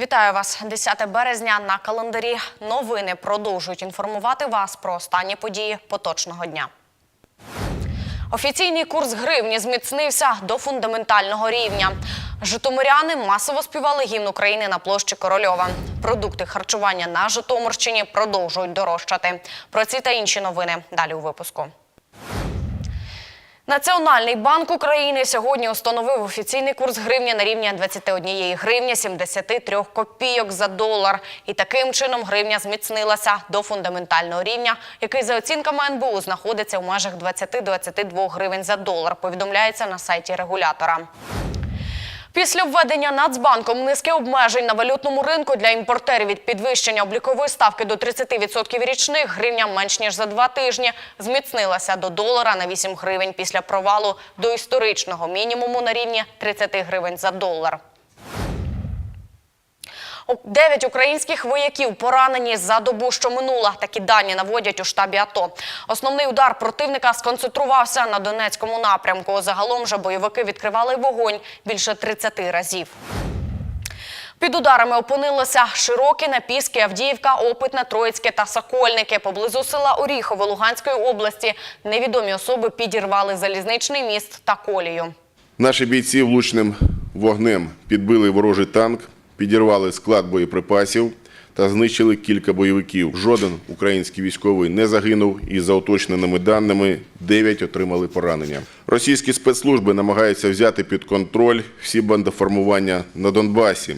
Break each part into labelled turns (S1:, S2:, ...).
S1: Вітаю вас 10 березня на календарі. Новини продовжують інформувати вас про останні події поточного дня. Офіційний курс гривні зміцнився до фундаментального рівня. Житомиряни масово співали гімн України на площі Корольова. Продукти харчування на Житомирщині продовжують дорожчати. Про ці та інші новини далі у випуску. Національний банк України сьогодні установив офіційний курс гривні на рівні 21 гривні 73 копійок за долар. І таким чином гривня зміцнилася до фундаментального рівня, який за оцінками НБУ знаходиться в межах 20-22 гривень за долар, повідомляється на сайті регулятора. Після введення Нацбанком низки обмежень на валютному ринку для імпортерів від підвищення облікової ставки до 30% річних гривня менш ніж за два тижні зміцнилася до долара на 8 гривень після провалу до історичного мінімуму на рівні 30 гривень за долар. Дев'ять українських вояків поранені за добу, що минула. Такі дані наводять у штабі АТО. Основний удар противника сконцентрувався на Донецькому напрямку. Загалом же бойовики відкривали вогонь більше 30 разів. Під ударами опинилися Широкіне, Піски, Авдіївка, Опитне, Троїцьке та Сокольники. Поблизу села Оріхове Луганської області невідомі особи підірвали залізничний міст та колію.
S2: Наші бійці влучним вогнем підбили ворожий танк, підірвали склад боєприпасів та знищили кілька бойовиків. Жоден український військовий не загинув і за уточненими даними 9 отримали поранення. Російські спецслужби намагаються взяти під контроль всі бандоформування на Донбасі.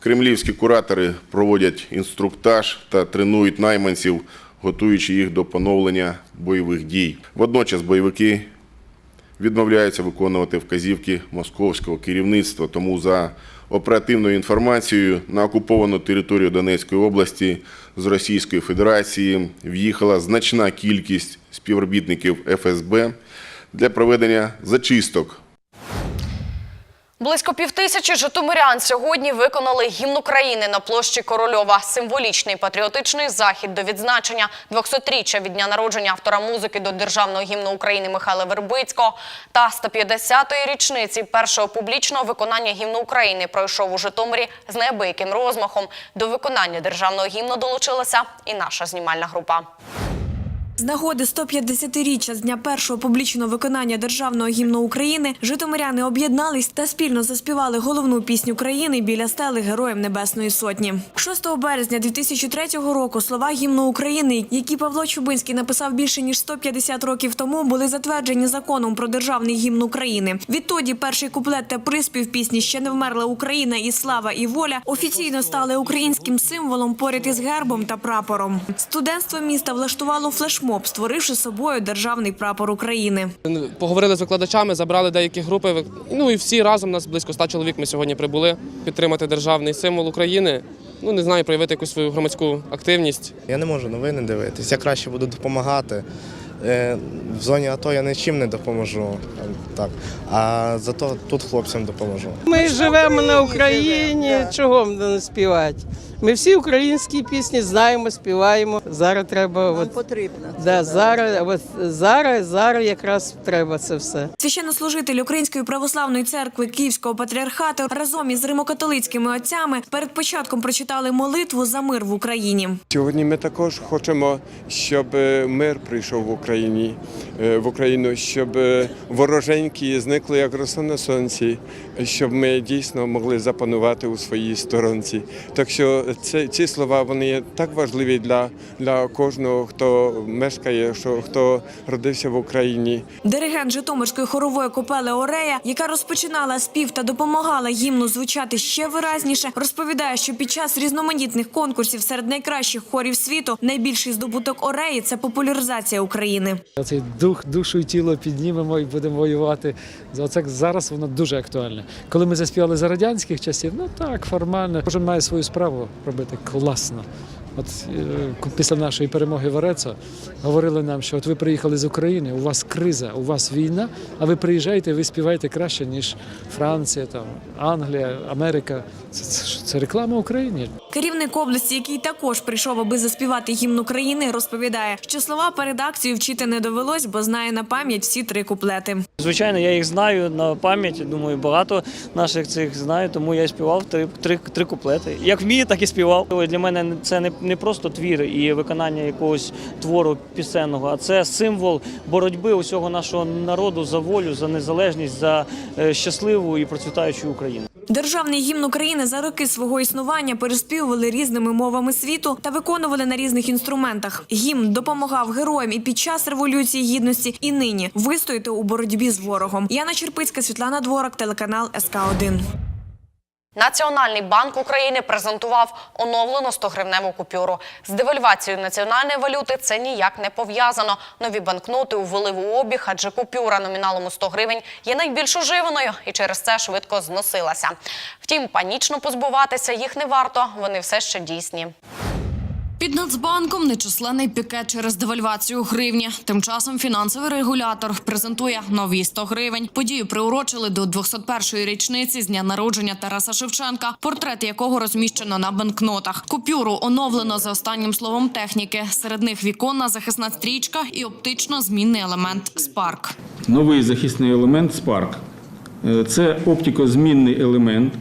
S2: Кремлівські куратори проводять інструктаж та тренують найманців, готуючи їх до поновлення бойових дій. Водночас бойовики відмовляються виконувати вказівки московського керівництва. Тому за оперативною інформацією на окуповану територію Донецької області з Російської Федерації. В'їхала значна кількість співробітників ФСБ для проведення зачисток
S1: Близько півтисячі житомирян сьогодні виконали гімн України на площі Корольова. Символічний патріотичний захід до відзначення 200-річчя від дня народження автора музики до державного гімну України Михайла Вербицького та 150-ї річниці першого публічного виконання гімну України пройшов у Житомирі з неабияким розмахом. До виконання державного гімну долучилася і наша знімальна група.
S3: З нагоди 150-річчя з дня першого публічного виконання державного гімну України житомиряни об'єднались та спільно заспівали головну пісню країни біля стели Героям Небесної Сотні. 6 березня 2003 року слова гімну України, які Павло Чубинський написав більше ніж 150 років тому, були затверджені законом про державний гімн України. Відтоді перший куплет та приспів пісні Ще не вмерла Україна і слава і воля офіційно стали українським символом поряд із гербом та прапором. Студентство міста влаштувало флешмоб, створивши собою державний прапор України.
S4: Поговорили з викладачами, забрали деякі групи. Ну і всі разом нас близько ста чоловік. Ми сьогодні прибули підтримати державний символ України. Ну не знаю, проявити якусь свою громадську активність.
S5: Я не можу новини дивитись. Я краще буду допомагати. Е, В зоні АТО я нічим не допоможу. Так. А зато тут хлопцям допоможу.
S6: Ми живемо на Україні, чого не співати? Ми всі українські пісні знаємо, співаємо. Зараз треба от,
S7: потрібно.
S6: да, зараз, от, зараз, зараз якраз треба це все.
S3: Священнослужитель Української православної церкви Київського патріархату разом із римокатолицькими отцями перед початком прочитали молитву за мир в Україні.
S8: Сьогодні ми також хочемо, щоб е, мир прийшов в Україні е, в Україну, щоб е, вороженькі зникли як роса на сонці, щоб ми дійсно могли запанувати у своїй сторонці. Так що це ці слова вони є так важливі для, для кожного, хто мешкає, що хто родився в Україні.
S3: Диригент Житомирської хорової копели Орея, яка розпочинала спів та допомагала гімну звучати ще виразніше, розповідає, що під час різноманітних конкурсів серед найкращих хорів світу найбільший здобуток Ореї це популяризація України.
S9: Цей дух, душу і тіло піднімемо і будемо воювати. Оце зараз воно дуже актуальне. Коли ми заспівали за радянських часів, ну так, формально, кожен має свою справу робити класно. От е, після нашої перемоги в Орецо говорили нам, що от ви приїхали з України, у вас криза, у вас війна, а ви приїжджаєте, ви співаєте краще, ніж Франція, там, Англія, Америка. Це, це, це реклама Україні.
S3: Керівник області, який також прийшов, аби заспівати гімн України, розповідає, що слова перед акцією вчити не довелось, бо знає на пам'ять всі три куплети.
S7: Звичайно, я їх знаю на пам'ять. Думаю, багато наших цих знаю, тому я й співав три, три, три куплети. Як вмію, так і співав. Для мене це не, не просто твір і виконання якогось твору пісенного, а це символ боротьби усього нашого народу за волю, за незалежність, за е, щасливу і процвітаючу Україну.
S3: Державний гімн України за роки свого існування переспівували різними мовами світу та виконували на різних інструментах. Гімн допомагав героям і під час революції гідності, і нині вистояти у боротьбі з ворогом. Яна Черпицька, Світлана Дворак, телеканал СК 1
S1: Національний банк України презентував оновлену 100-гривневу купюру. З девальвацією національної валюти це ніяк не пов'язано. Нові банкноти увели в обіг, адже купюра номіналом у 100 гривень є найбільш уживаною і через це швидко зносилася. Втім, панічно позбуватися їх не варто. Вони все ще дійсні. Під Нацбанком нечисленний пікет через девальвацію гривні. Тим часом фінансовий регулятор презентує нові 100 гривень. Подію приурочили до 201-ї річниці з дня народження Тараса Шевченка, портрет якого розміщено на банкнотах. Купюру оновлено за останнім словом техніки. Серед них віконна захисна стрічка і оптично змінний елемент Спарк.
S10: Новий захисний елемент Spark. Е, Це оптикозмінний елемент,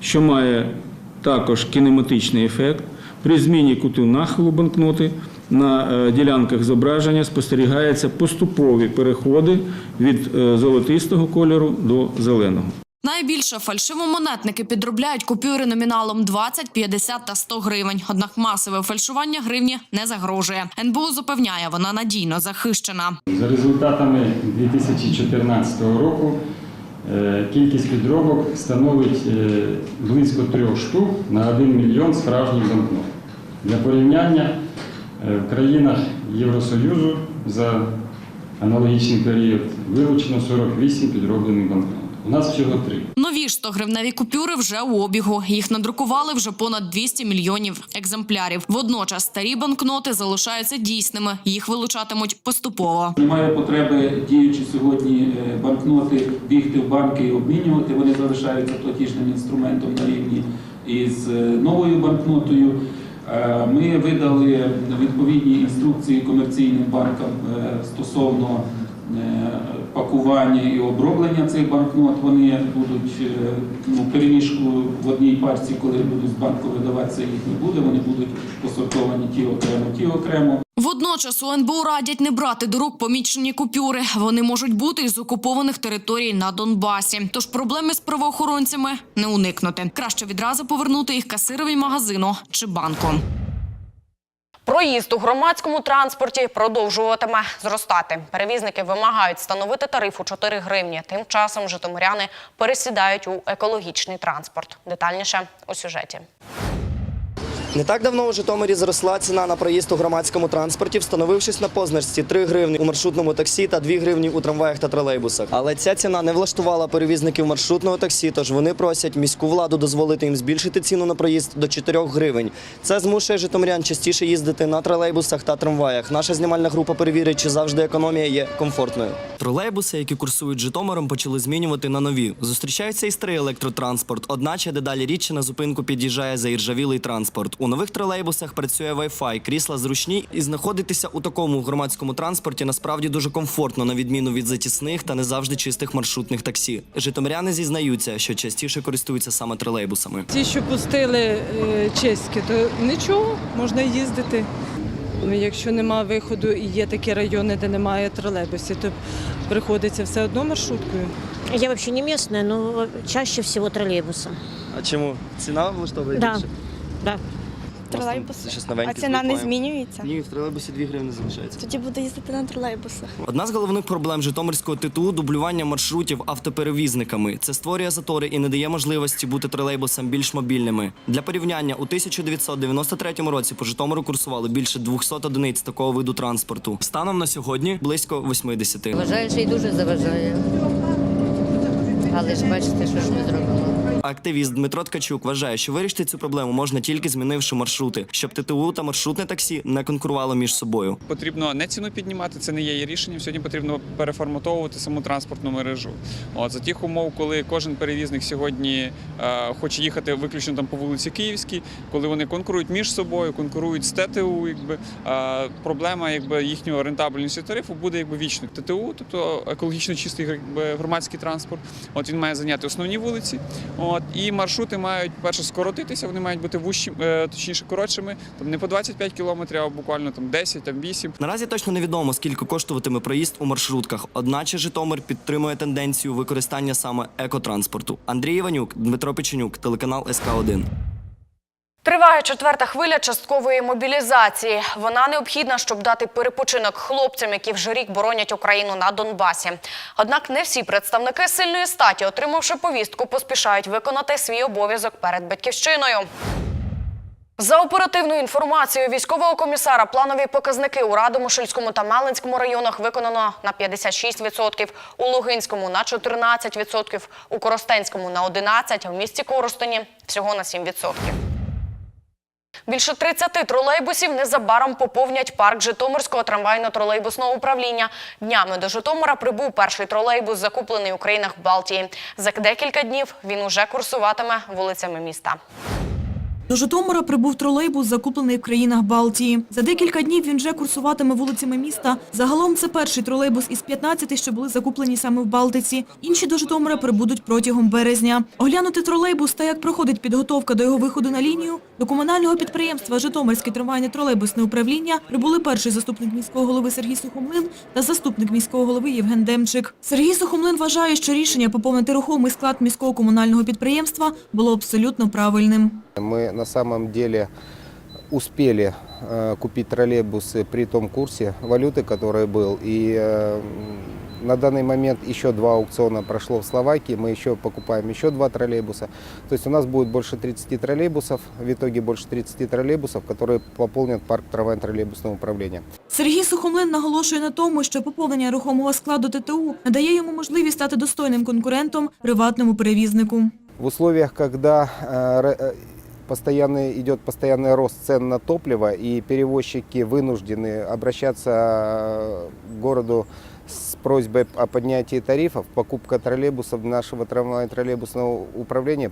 S10: що має також кінематичний ефект. При зміні куту нахилу банкноти на е, ділянках зображення спостерігаються поступові переходи від е, золотистого кольору до зеленого.
S1: Найбільше фальшивомонетники підробляють купюри номіналом 20, 50 та 100 гривень. Однак масове фальшування гривні не загрожує. НБУ запевняє, вона надійно захищена.
S11: За результатами 2014 року е, кількість підробок становить близько трьох штук на 1 мільйон справжніх банкнот. Для порівняння е, в країнах Євросоюзу за аналогічний період вилучено 48 підроблених банкнот. У нас всього три.
S1: Нові ж 100-гривневі купюри вже у обігу. Їх надрукували вже понад 200 мільйонів екземплярів. Водночас старі банкноти залишаються дійсними. Їх вилучатимуть поступово.
S12: Немає потреби діючи сьогодні е, банкноти бігти в банки і обмінювати. Вони залишаються платіжним інструментом на рівні із е, новою банкнотою. Е, Ми видали відповідні інструкції комерційним банкам е, стосовно пакування і оброблення цих банкнот. Вони будуть е, ну, переміжку в одній пачці, коли будуть з банку видаватися, їх не буде. Вони будуть посортовані ті окремо, ті окремо.
S1: Водночас у НБУ радять не брати до рук помічені купюри. Вони можуть бути із окупованих територій на Донбасі. Тож проблеми з правоохоронцями не уникнути. Краще відразу повернути їх касирові магазину чи банку. Проїзд у громадському транспорті продовжуватиме зростати. Перевізники вимагають встановити тариф у 4 гривні. Тим часом житомиряни пересідають у екологічний транспорт. Детальніше у сюжеті.
S13: Не так давно у Житомирі зросла ціна на проїзд у громадському транспорті, встановившись на позначці 3 гривні у маршрутному таксі та 2 гривні у трамваях та тролейбусах. Але ця ціна не влаштувала перевізників маршрутного таксі, тож вони просять міську владу дозволити їм збільшити ціну на проїзд до 4 гривень. Це змушує житомирян частіше їздити на тролейбусах та трамваях. Наша знімальна група перевірить, чи завжди економія є комфортною. Тролейбуси, які курсують Житомиром, почали змінювати на нові. Зустрічається і старий електротранспорт, одначе дедалі рідше на зупинку під'їжджає заіржавілий транспорт. У нових тролейбусах працює Wi-Fi, крісла зручні, і знаходитися у такому громадському транспорті насправді дуже комфортно, на відміну від затісних та не завжди чистих маршрутних таксі. Житомиряни зізнаються, що частіше користуються саме тролейбусами.
S6: Ті, що пустили е, чеські, то нічого, можна їздити. Ну, Якщо нема виходу і є такі райони, де немає тролейбусів, то приходиться все одно маршруткою.
S14: Я вообще не местная, но чаще всего троллейбусом.
S13: А чому ціна влаштовує
S14: Да.
S13: більше?
S14: Да.
S13: Тролейбус. Щось новеньке
S14: змінюється?
S13: Ні, в тролейбусі 2 гривні залишається.
S14: Тоді буду їздити на тролейбусах.
S13: Одна з головних проблем Житомирського ТТУ – дублювання маршрутів автоперевізниками. Це створює затори і не дає можливості бути тролейбусам більш мобільними. Для порівняння, у 1993 році по Житомиру курсували більше 200 одиниць такого виду транспорту. Станом на сьогодні – близько 80.
S14: Вважаю, що й дуже заважає. Але ж бачите, що ж ми зробимо.
S13: Активіст Дмитро Ткачук вважає, що вирішити цю проблему можна тільки змінивши маршрути, щоб ТТУ та маршрутне таксі не конкурували між собою.
S15: Потрібно не ціну піднімати, це не є її рішенням. Сьогодні потрібно переформатовувати саму транспортну мережу. От за тих умов, коли кожен перевізник сьогодні е, хоче їхати виключно там по вулиці Київській, коли вони конкурують між собою, конкурують з ТТУ, якби е, проблема якби їхнього рентабельності тарифу буде якби вічною. ТТУ, тобто екологічно чистий якби, громадський транспорт. От він має зайняти основні вулиці. От і маршрути мають перше скоротитися, вони мають бути вущі, е, точніше коротшими, там не по 25 кілометрів, а буквально там 10, там 8.
S13: Наразі точно невідомо, скільки коштуватиме проїзд у маршрутках. Одначе Житомир підтримує тенденцію використання саме екотранспорту. Андрій Іванюк, Дмитро Печенюк, телеканал СК 1
S1: Триває четверта хвиля часткової мобілізації. Вона необхідна, щоб дати перепочинок хлопцям, які вже рік боронять Україну на Донбасі. Однак не всі представники сильної статі, отримавши повістку, поспішають виконати свій обов'язок перед батьківщиною. За оперативною інформацією військового комісара, планові показники у Радомишльському та Малинському районах виконано на 56%, у Лугинському на 14%, у Коростенському на 11%, а в місті Коростені всього на 7%. Більше 30 тролейбусів незабаром поповнять парк Житомирського трамвайно-тролейбусного управління. Днями до Житомира прибув перший тролейбус, закуплений у країнах Балтії. За декілька днів він уже курсуватиме вулицями міста.
S16: До Житомира прибув тролейбус, закуплений в країнах Балтії. За декілька днів він вже курсуватиме вулицями міста. Загалом це перший тролейбус із 15, що були закуплені саме в Балтиці. Інші до Житомира прибудуть протягом березня. Оглянути тролейбус та як проходить підготовка до його виходу на лінію, до комунального підприємства Житомирське трамвайне тролейбусне управління прибули перший заступник міського голови Сергій Сухомлин та заступник міського голови Євген Демчик. Сергій Сухомлин вважає, що рішення поповнити рухомий склад міського комунального підприємства було абсолютно правильним.
S17: Мы на самом деле успели э, купить троллейбусы при том курсе валюты, который был. И э, на данный момент еще два аукциона прошло в Словакии. Мы еще покупаем еще два троллейбуса. То есть у нас будет больше 30 троллейбусов, в итоге больше 30 троллейбусов, которые пополнят парк трамвайно-троллейбусного управления.
S16: Сергій Сухомлин наголошує на тому, що поповнення рухомого складу ТТУ надає йому можливість стати достойним конкурентом приватному перевізнику.
S17: В условиях, когда э, р- э, постоянный, идет постоянный рост цен на топливо, и перевозчики вынуждены обращаться э, к городу с просьбой о поднятии тарифов, покупка троллейбусов нашего трамвайно-троллейбусного управления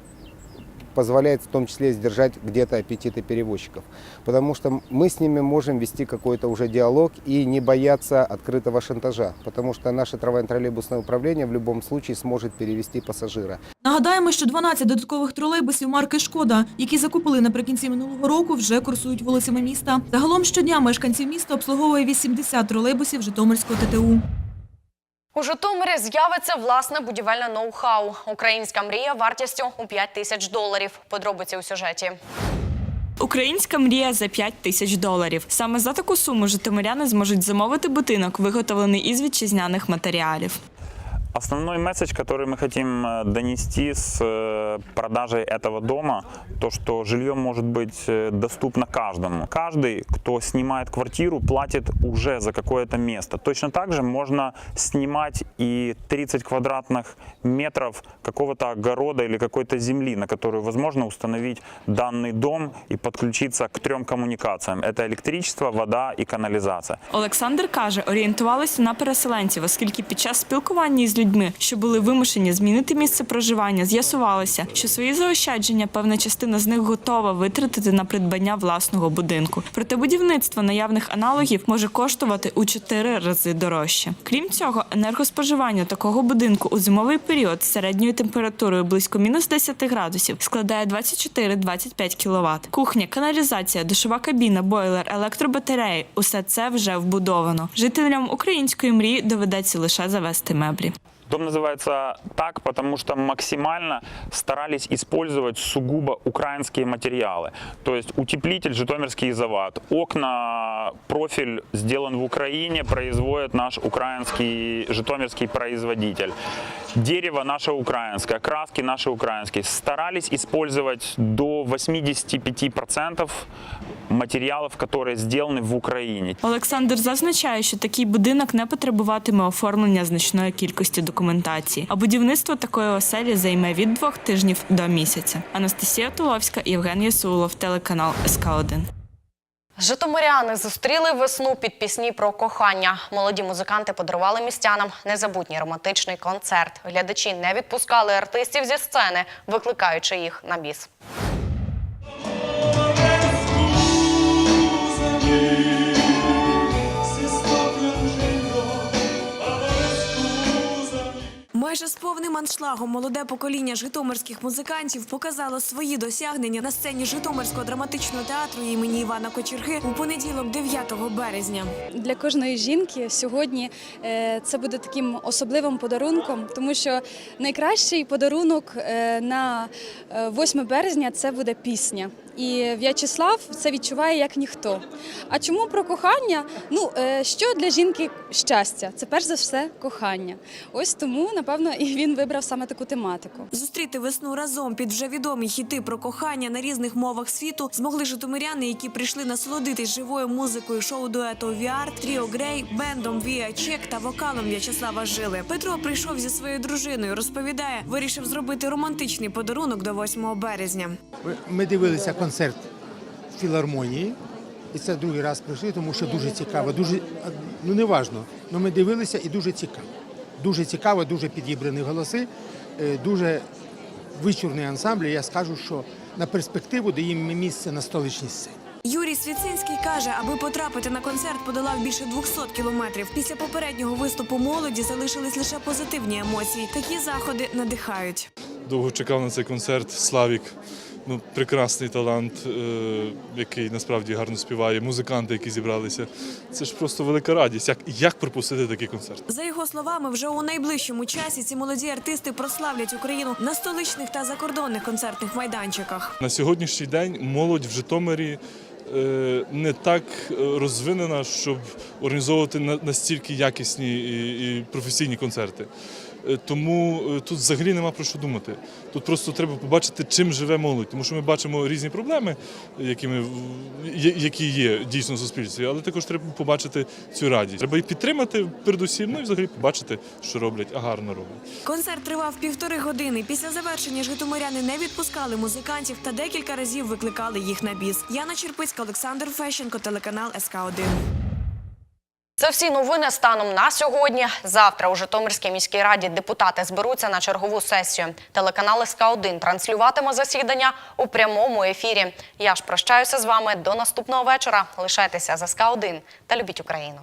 S17: позволяет в том числе сдержать где-то аппетиты перевозчиков. Потому что мы с ними можем вести какой-то уже диалог и не бояться открытого шантажа. Потому что наше трамвайно-троллейбусное управление в любом случае сможет перевести пассажира.
S16: Нагадаємо, що 12 додаткових тролейбусів марки «Шкода», які закупили наприкінці минулого року, вже курсують вулицями міста. Загалом щодня мешканців міста обслуговує 80 тролейбусів Житомирського ТТУ.
S1: У Житомирі з'явиться власне будівельне ноу-хау. Українська мрія вартістю у 5 тисяч доларів. Подробиці у сюжеті.
S18: Українська мрія за 5 тисяч доларів. Саме за таку суму житомиряни зможуть замовити будинок, виготовлений із вітчизняних матеріалів.
S19: Основной месседж, который мы хотим э, донести с э, продажей этого дома, то, что жилье может быть э, доступно каждому. Каждый, кто снимает квартиру, платит уже за какое-то место. Точно так же можно снимать и 30 квадратных метров какого-то огорода или какой-то земли, на которую возможно установить данный дом и подключиться к трем коммуникациям. Это электричество, вода и канализация.
S18: Олександр каже, орієнтувалися на переселенців, оскільки під час спілкування із людьми, що були вимушені змінити місце проживання, з'ясувалося, що свої заощадження певна частина з них готова витратити на придбання власного будинку. Проте будівництво наявних аналогів може коштувати у 4 рази дорожче. Крім цього, енергоспоживання такого будинку у зимовий період з середньою температурою близько мінус 10 градусів складає 24-25 кВт. Кухня, каналізація, душова кабіна, бойлер, електробатареї усе це вже вбудовано. Жителям української мрії доведеться лише завести меблі.
S19: Дом называется так, потому что максимально старались использовать сугубо украинские материалы. То есть утеплитель Житомирский завод, окна, профиль сделан в Украине, производит наш украинский житомирский производитель. Дерево наше украинское, краски наши украинские. Старались использовать до 85% материалов, которые сделаны в Украине.
S18: Олександр зазначає, що такий будинок не потребуватиме оформлення значної кількості документів. документації. А будівництво такої оселі займе від двох тижнів до місяця. Анастасія Туловська, Євген Ясулов, телеканал СК 1
S1: Житомиряни зустріли весну під пісні про кохання. Молоді музиканти подарували містянам незабутній романтичний концерт. Глядачі не відпускали артистів зі сцени, викликаючи їх на біс.
S3: Майже з повним аншлагом молоде покоління житомирських музикантів показало свої досягнення на сцені Житомирського драматичного театру імені Івана Кочерги у понеділок, 9 березня.
S20: Для кожної жінки сьогодні е, це буде таким особливим подарунком, тому що найкращий подарунок е, на е, 8 березня це буде пісня. І В'ячеслав це відчуває як ніхто. А чому про кохання? Ну е, що для жінки щастя? Це перш за все кохання. Ось тому, напевно, і він вибрав саме таку тематику.
S3: Зустріти весну разом під вже відомі хіти про кохання на різних мовах світу змогли житомиряни, які прийшли насолодитись живою музикою шоу дуету VR, Тріо Грей, бендом Віа Чек та вокалом В'ячеслава Жили. Петро прийшов зі своєю дружиною. Розповідає, вирішив зробити романтичний подарунок до 8 березня.
S21: Ми дивилися концерт в філармонії, і це другий раз прийшли, тому що дуже цікаво. Дуже ну не важно, але ми дивилися і дуже цікаво. Дуже цікаво, дуже підібрані голоси, е, дуже вичурний ансамбль. Я скажу, що на перспективу даємо місце на столичній сцені.
S3: Юрій Свіцинський каже, аби потрапити на концерт, подолав більше 200 кілометрів. Після попереднього виступу молоді залишились лише позитивні емоції. Такі заходи надихають.
S22: довго чекав на цей концерт. Славік, ну прекрасний талант, е, який насправді гарно співає. Музиканти, які зібралися. Це ж просто велика радість. Як, як пропустити такий концерт?
S3: За його словами, вже у найближчому часі ці молоді артисти прославлять Україну на столичних та закордонних концертних майданчиках.
S22: На сьогоднішній день молодь в Житомирі. е, Не так е, розвинена, щоб організовувати на- настільки якісні і професійні концерти. Е, Тому е, тут взагалі нема про що думати. Тут просто треба побачити, чим живе молодь, тому що ми бачимо різні проблеми, які, ми, які є дійсно в суспільстві, але також треба побачити цю радість. Треба їх підтримати передусім, ну і взагалі побачити, що роблять, а гарно роблять.
S3: Концерт тривав півтори години. Після завершення житомиряни не відпускали музикантів та декілька разів викликали їх на біс. Яна Черпицька, Олександр Фещенко, телеканал СК 1
S1: Це всі новини станом на сьогодні. Завтра у Житомирській міській раді депутати зберуться на чергову сесію. Телеканал СК 1 транслюватиме засідання у прямому ефірі. Я ж прощаюся з вами до наступного вечора. Лишайтеся за СК 1 та любіть Україну.